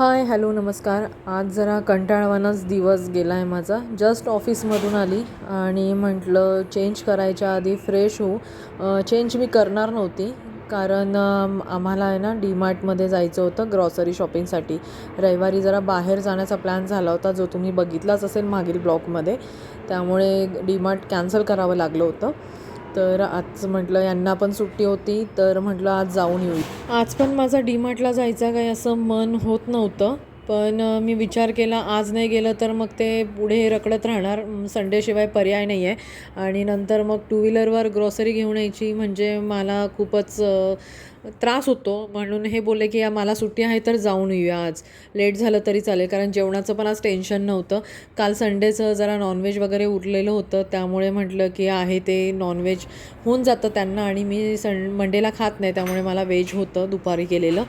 Hi hello नमस्कार. आज जरा कंटाळवानाच दिवस गेला आहे माझा. जस्ट ऑफिसमधून आली आणि म्हटलं चेंज करायच्या आधी फ्रेश होऊ. चेंज मी करणार नव्हती कारण आम्हाला आहे ना डीमार्टमध्ये जायचं होतं ग्रॉसरी शॉपिंगसाठी. रविवारी जरा बाहेर जाण्याचा प्लॅन झाला होता जो तुम्ही बघितलाच असेल मागील ब्लॉकमध्ये त्यामुळे डीमार्ट कॅन्सल करावं लागलं होतं. तर आज म्हटलं यांना पण सुट्टी होती तर म्हटलं आज जाऊन येऊ. आज पण माझा डीमार्टला जायचं काही असं मन होत नव्हतं. पण मी विचार केला आज नाही गेलं तर मग ते पुढे रकडत राहणार. संडेशिवाय पर्याय नाही आहे आणि नंतर मग टू व्हीलरवर ग्रॉसरी घेऊन यायची म्हणजे मला खूपच त्रास होतो. म्हणून हे बोलले की या मला सुट्टी आहे तर जाऊन येऊया आज. लेट झालं तरी चालेल. कारण जेवणाचं पण आज टेन्शन नव्हतं. काल संडेचं जरा नॉनव्हेज वगैरे उरलेलं होतं. त्यामुळे म्हटलं की आहे ते नॉनव्हेज होऊन जातं त्यांना आणि मी सं मंडेला खात नाही. त्यामुळे मला व्हेज होतं दुपारी केलेलं.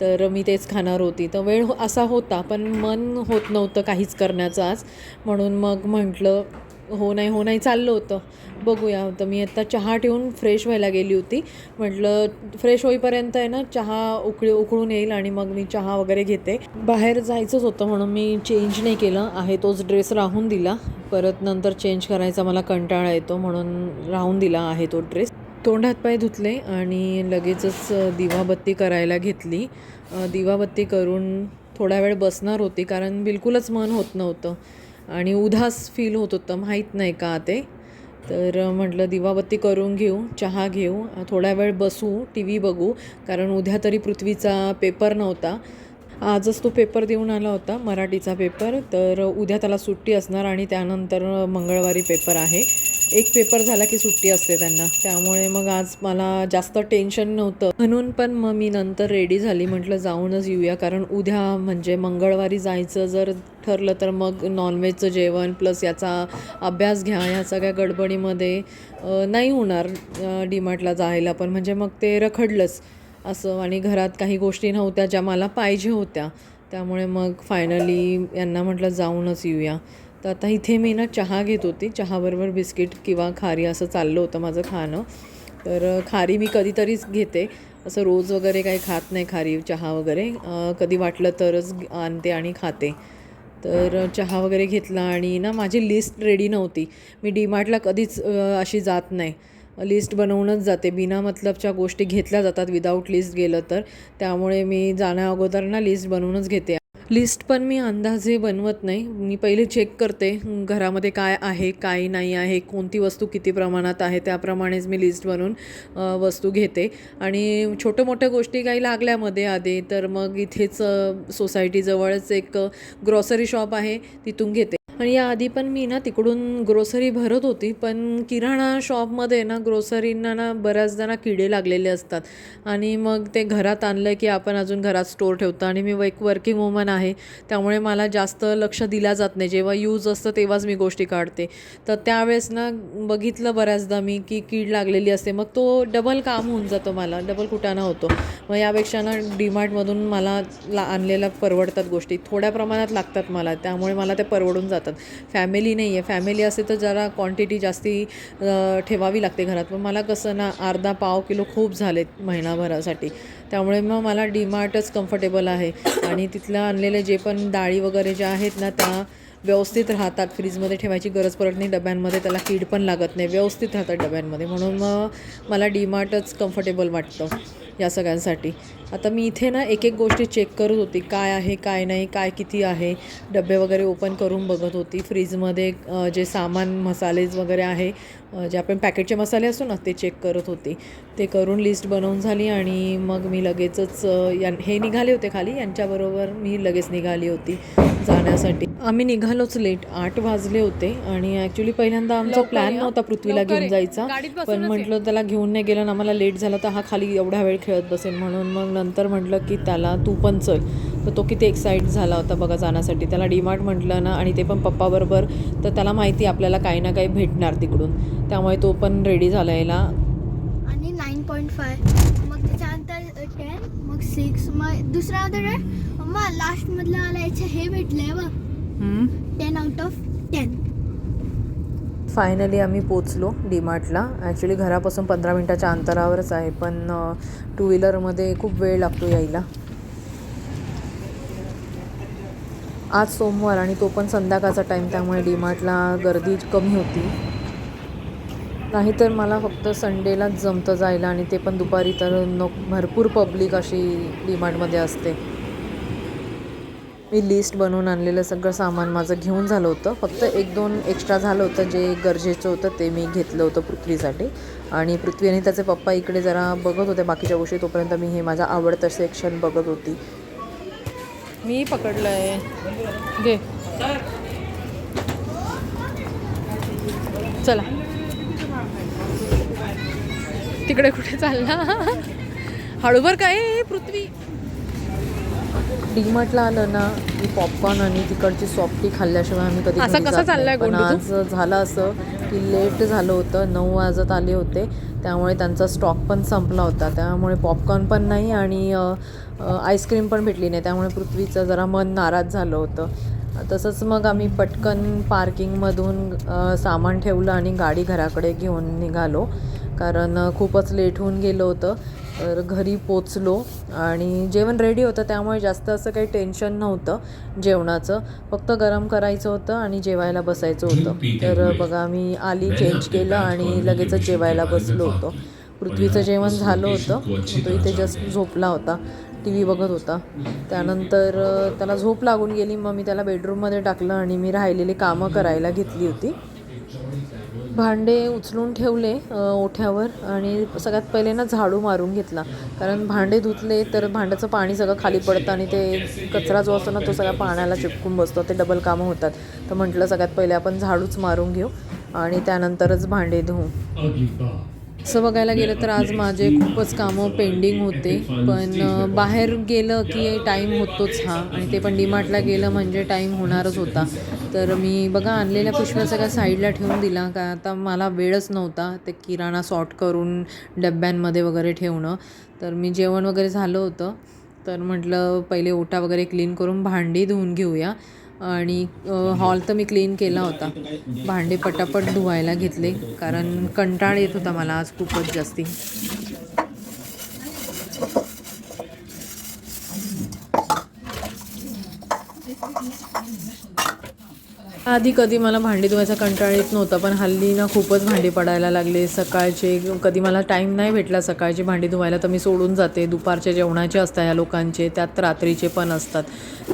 तर मी तेच खाणार होती. तर वेळ हो- असा होता पण मन होत नव्हतं काहीच करण्याचं आज. म्हणून मग म्हटलं हो नाही हो नाही चाललं होतं. बघूया. तर मी आता चहा ठेवून फ्रेश व्हायला गेली होती. म्हटलं फ्रेश होईपर्यंत आहे ना चहा उकळी उकळून येईल आणि मग मी चहा वगैरे घेते. बाहेर जायचंच होतं म्हणून मी चेंज नाही केलं. आहे तोच ड्रेस राहून दिला. परत नंतर चेंज करायचा मला कंटाळा येतो म्हणून राहून दिला आहे तो ड्रेस तोंड हातपाय धुतले आणि लगेचच दिवाबत्ती करायला घेतली. दिवाबत्ती करून थोडा वेळ बसणार होती कारण बिलकुलच मन होत नव्हतं आणि उदास फील होत होतं. माहीत नाही का ते? तर म्हटलं दिवाबत्ती करून घेऊ चहा घेऊ थोडा वेळ बसू टी व्ही बघू कारण उद्या तरी पृथ्वीचा पेपर नव्हता. आजच तो पेपर देऊन आला होता मराठीचा पेपर. तर उद्या त्याला सुट्टी असणार आणि त्यानंतर मंगळवारी पेपर आहे. एक पेपर झाला की सुट्टी असते त्यांना. त्यामुळे मग आज मला जास्त टेन्शन नव्हतं. म्हणून पण मग मी नंतर रेडी झाली. म्हटलं जाऊनच येऊया. कारण उद्या म्हणजे मंगळवारी जायचं जर ठरलं तर मग नॉनव्हेजचं जेवण प्लस याचा अभ्यास घ्या. या सगळ्या गडबडीमध्ये नाही होणार डीमार्टला जायला. पण म्हणजे मग ते रखडलंच असं. आणि घरात काही गोष्टी नव्हत्या ज्या मला पाहिजे होत्या. त्यामुळे मग फायनली यांना म्हटलं जाऊनच येऊया. तर आता इथे मी ना चहा घेत होती. चहाबरोबर बिस्किट किंवा खारी असं चाललं होतं माझं खाणं. तर खारी मी कधीतरीच घेते. असं रोज वगैरे काही खात नाही खारी चहा वगैरे. कधी वाटलं तरच आणते आणि खाते. तर चहा वगैरे घेतला आणि ना माझी लिस्ट रेडी नव्हती. मी डीमार्टला कधीच अशी जात नाही. लिस्ट बनवूनच जाते. बिना मतलबच्या गोष्टी घेतल्या जातात. विदाऊट लिस्ट गेलं तर. त्यामुळे मी जाण्या अगोदर ना लिस्ट बनवूनच घेते. लिस्ट पण मी अंदाजे बनवत नाही. मी पहिले चेक करते घरामध्ये काय आहे काय नाही आहे कोणती वस्तू किती प्रमाणात आहे त्याप्रमाणेच मी लिस्ट बनवून वस्तू घेते. आणि छोट्या मोठ्या गोष्टी काही लागल्यामध्ये आधी तर मग इथेच सोसायटीजवळच एक ग्रॉसरी शॉप आहे तिथून घेते. आणि याआधी पण मी ना तिकडून ग्रोसरी भरत होती पण किराणा शॉपमध्ये ना ग्रोसरींना ना बऱ्याचदा ना किडे लागलेले असतात. आणि मग ते घरात आणलं की आपण अजून घरात स्टोर ठेवतो. आणि मी एक वर्किंग वुमन आहे त्यामुळे मला जास्त लक्ष दिला जात नाही. जेव्हा यूज असतं तेव्हाच मी गोष्टी काढते. तर त्यावेळेस ना बघितलं बऱ्याचदा मी की कीड लागलेली असते. मग तो डबल काम होऊन जातो मला डबल कुटाणा होतो. मग यापेक्षा ना डीमार्टमधून मला ला आणलेल्या परवडतात गोष्टी. थोड्या प्रमाणात लागतात मला त्यामुळे मला ते परवडून जातं जातात. फॅमिली नाही आहे फॅमिली असे तर जरा क्वांटिटी जास्ती ठेवावी लागते घरात. पण मला कसं ना अर्धा पाव किलो खूप झालेत महिनाभरासाठी. त्यामुळे मग मला डीमार्टच कम्फर्टेबल आहे. आणि तिथलं आणलेले जे पण डाळी वगैरे ज्या आहेत ना त्या व्यवस्थित राहतात. फ्रीजमध्ये ठेवायची गरज पडत नाही. डब्यांमध्ये त्याला कीड पण लागत नाही. व्यवस्थित राहतात डब्यांमध्ये. म्हणून मग मला डीमार्टच कम्फर्टेबल वाटतं. या सगळ्यांसाठी. आता मी इथे ना एक एक गोष्टी चेक करत होती. काय आहे काय नाही काय किती आहे? डबे वगैरे ओपन करून बघत होती. फ्रीजमध्ये जे सामान मसालेज वगैरे आहे जे आपण पॅकेटचे मसाले असतो ना ते चेक करत होती. ते करून लिस्ट बनवून झाली आणि मग मी लगेचच या यां हे निघाले होते खाली. यांच्याबरोबर मी लगेच निघाली होती जाण्यासाठी. आम्ही निघालोच लेट आठ वाजले होते आणि ॲक्च्युली पहिल्यांदा आमचा प्लॅन नव्हता पृथ्वीला घेऊन जायचा. पण म्हटलं त्याला घेऊन नाही गेलं आणि आम्हाला लेट झाला तर हा खाली एवढा वेळ खेळत बसेल म्हणून मग नंतर म्हटलं की त्याला तू पण चल. तर तो किती एक्साईट झाला होता बघा जाण्यासाठी. त्याला डीमार्ट म्हटलं ना आणि ते पण पप्पाबरोबर तर त्याला माहिती आपल्याला काही ना काही भेटणार तिकडून. त्यामुळे तो पण रेडी झाला याला आणि नाईन पॉईंट फाय मग त्याच्यानंतर टेन मग सिक्स मग दुसरा मग लास्टमधलं मला याचं हे भेटलंय बघ. Ten out of ten finally आम्ही पोचलो डीमार्टला ॲक्च्युली घरापासून पंधरा मिनटाच्या अंतरावरच आहे पण टू व्हीलरमध्ये खूप वेळ लागतो यायला. आज सोमवार आणि तो पण संध्याकाळचा टाईम त्यामुळे डीमार्टला गर्दी कमी होती. नाहीतर मला फक्त संडेलाच जमतं जायला आणि ते पण दुपारी तर न भरपूर पब्लिक अशी डीमार्टमध्ये असते. मी लिस्ट बनवून आणलेलं सगळं सामान माझं घेऊन झालं होतं. फक्त एक दोन एक्स्ट्रा झालं होतं जे गरजेचं होतं ते मी घेतलं होतं पृथ्वीसाठी. आणि पृथ्वी आणि त्याचे पप्पा इकडे जरा बघत होते बाकीच्या गोष्टी तोपर्यंत मी हे माझं आवडतं सेक्शन बघत होती. मी पकडलं आहे घे. चला. तिकडे कुठे चालला? हळूभर काय पृथ्वी? डीमार्टला आलं ना की पॉपकॉर्न आणि तिकडची सॉफ्टी खाल्ल्याशिवाय आम्ही कधी असा कसा. चाललाय पण? आज झालं असं की लेट झालं होतं नऊ वाजत आले होते. त्यामुळे त्यांचा स्टॉक पण संपला होता. त्यामुळे पॉपकॉर्न पण नाही आणि आईस्क्रीम पण भेटली नाही. त्यामुळे पृथ्वीचं जरा मन नाराज झालं होतं. तसंच मग आम्ही पटकन पार्किंगमधून सामान ठेवलं आणि गाडी घराकडे घेऊन निघालो. कारण खूपच लेट होऊन गेलं होतं. तर घरी पोचलो आणि जेवण रेडी होतं त्यामुळे जास्त असं काही टेन्शन नव्हतं जेवणाचं. फक्त गरम करायचं होतं आणि जेवायला बसायचं होतं. तर बघा मी आली चेंज केलं आणि लगेचच जेवायला बसलो होतो. पृथ्वीचं जेवण झालं होतं. तो इथे जस्ट झोपला होता. टी व्ही बघत होता. त्यानंतर त्याला झोप लागून गेली. मग मी त्याला बेडरूममध्ये टाकलं आणि मी राहिलेली कामं करायला घेतली होती. भांडे उचलून ठेवले ओठ्यावर आणि सगळ्यात पहिले ना झाडू मारून घेतला. कारण भांडे धुतले तर भांड्याचं पाणी सगळं खाली पडतं आणि ते कचरा जो असतो ना तो सगळ्या पाण्याला चिपकून बसतो. ते डबल कामं होतात. तर म्हटलं सगळ्यात पहिले आपण झाडूच मारून घेऊ आणि त्यानंतरच भांडे धुवू असं बघायला गेलं तर आज माझे खूपच कामं पेंडिंग होते. पण बाहेर गेलं की टाईम होतोच हा आणि ते पण डीमार्टला गेलं म्हणजे टाईम होणारच होता. तर मी बघा आणलेल्या पिशव्या सगळ्या साईडला ठेवून दिला. का आता मला वेळच नव्हता ते किराणा सॉर्ट करून डब्यांमध्ये वगैरे ठेवणं. तर मी जेवण वगैरे झालं होतं. तर म्हटलं पहिले ओटा वगैरे क्लीन करून भांडी धुवून घेऊया. आणि हॉल तर मी क्लीन केला होता. भांडे पटापट धुवायला घेतले कारण कंटाळ येत होता मला आज खूपच जास्ती. आधी कधी मला भांडी धुवायचा कंटाळ येत नव्हता पण हल्ली ना खूपच भांडी पडायला लागले. सकाळचे कधी मला टाईम नाही भेटला सकाळची भांडी धुवायला तर मी सोडून जाते. दुपारच्या जेवणाचे असतात या लोकांचे त्यात रात्रीचे पण असतात.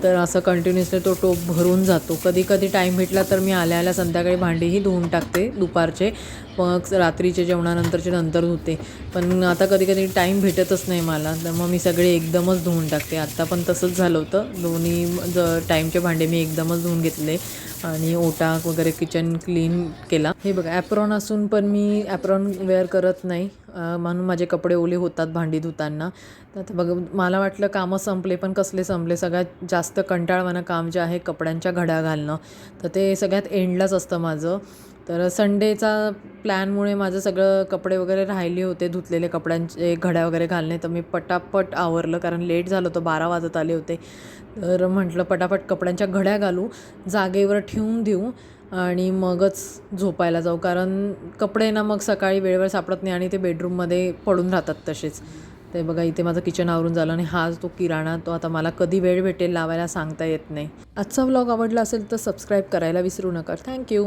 तर असं कंटिन्युअसली तो टोप भरून जातो. कधी कधी टाईम भेटला तर मी आल्या आल्या संध्याकाळी भांडीही धुवून टाकते दुपारचे. मग रात्रीच्या जेवणानंतरचे नंतर धुते पण आता कधी कधी टाईम भेटतच नाही मला. तर मग मी सगळे एकदमच धुवून टाकते. आत्ता पण तसंच झालं होतं. दोन्ही ज टाईमचे भांडे मी एकदमच धुवून घेतले. आणि ओटा वगैरे किचन क्लीन केला. हे बघा ॲप्रॉन असून पण मी ॲप्रॉन वेअर करत नाही. म्हणून माझे कपडे ओले होतात भांडी धुताना. तर आता बघ मला वाटलं कामं संपले पण कसले संपले? सगळ्यात जास्त कंटाळवाणं काम जे आहे कपड्यांच्या घड्या घालणं. तर ते सगळ्यात एंडलाच असतं माझं. तर संडेचा प्लॅनमुळे माझं सगळं कपडे वगैरे राहिले होते धुतलेले कपड्यांचे घड्या वगैरे घालणे. तर मी पटापट आवरलं कारण लेट झालं होतं बारा वाजत आले होते. तर म्हटलं पटापट कपड्यांच्या घड्या घालू जागेवर ठेवून देऊ आणि मगच झोपायला जाऊ. कारण कपडे ना मग सकाळी वेळेवर सापडत नाही आणि ते बेडरूममध्ये पडून राहतात तसेच. ते बघा इथे माझं किचन आवरून झालं आणि हा तो किराणा तो आता मला कधी वेळ भेटेल लावायला सांगता येत नाही. आजचा व्लॉग आवडला असेल तर सबस्क्राईब करायला विसरू नका. थँक्यू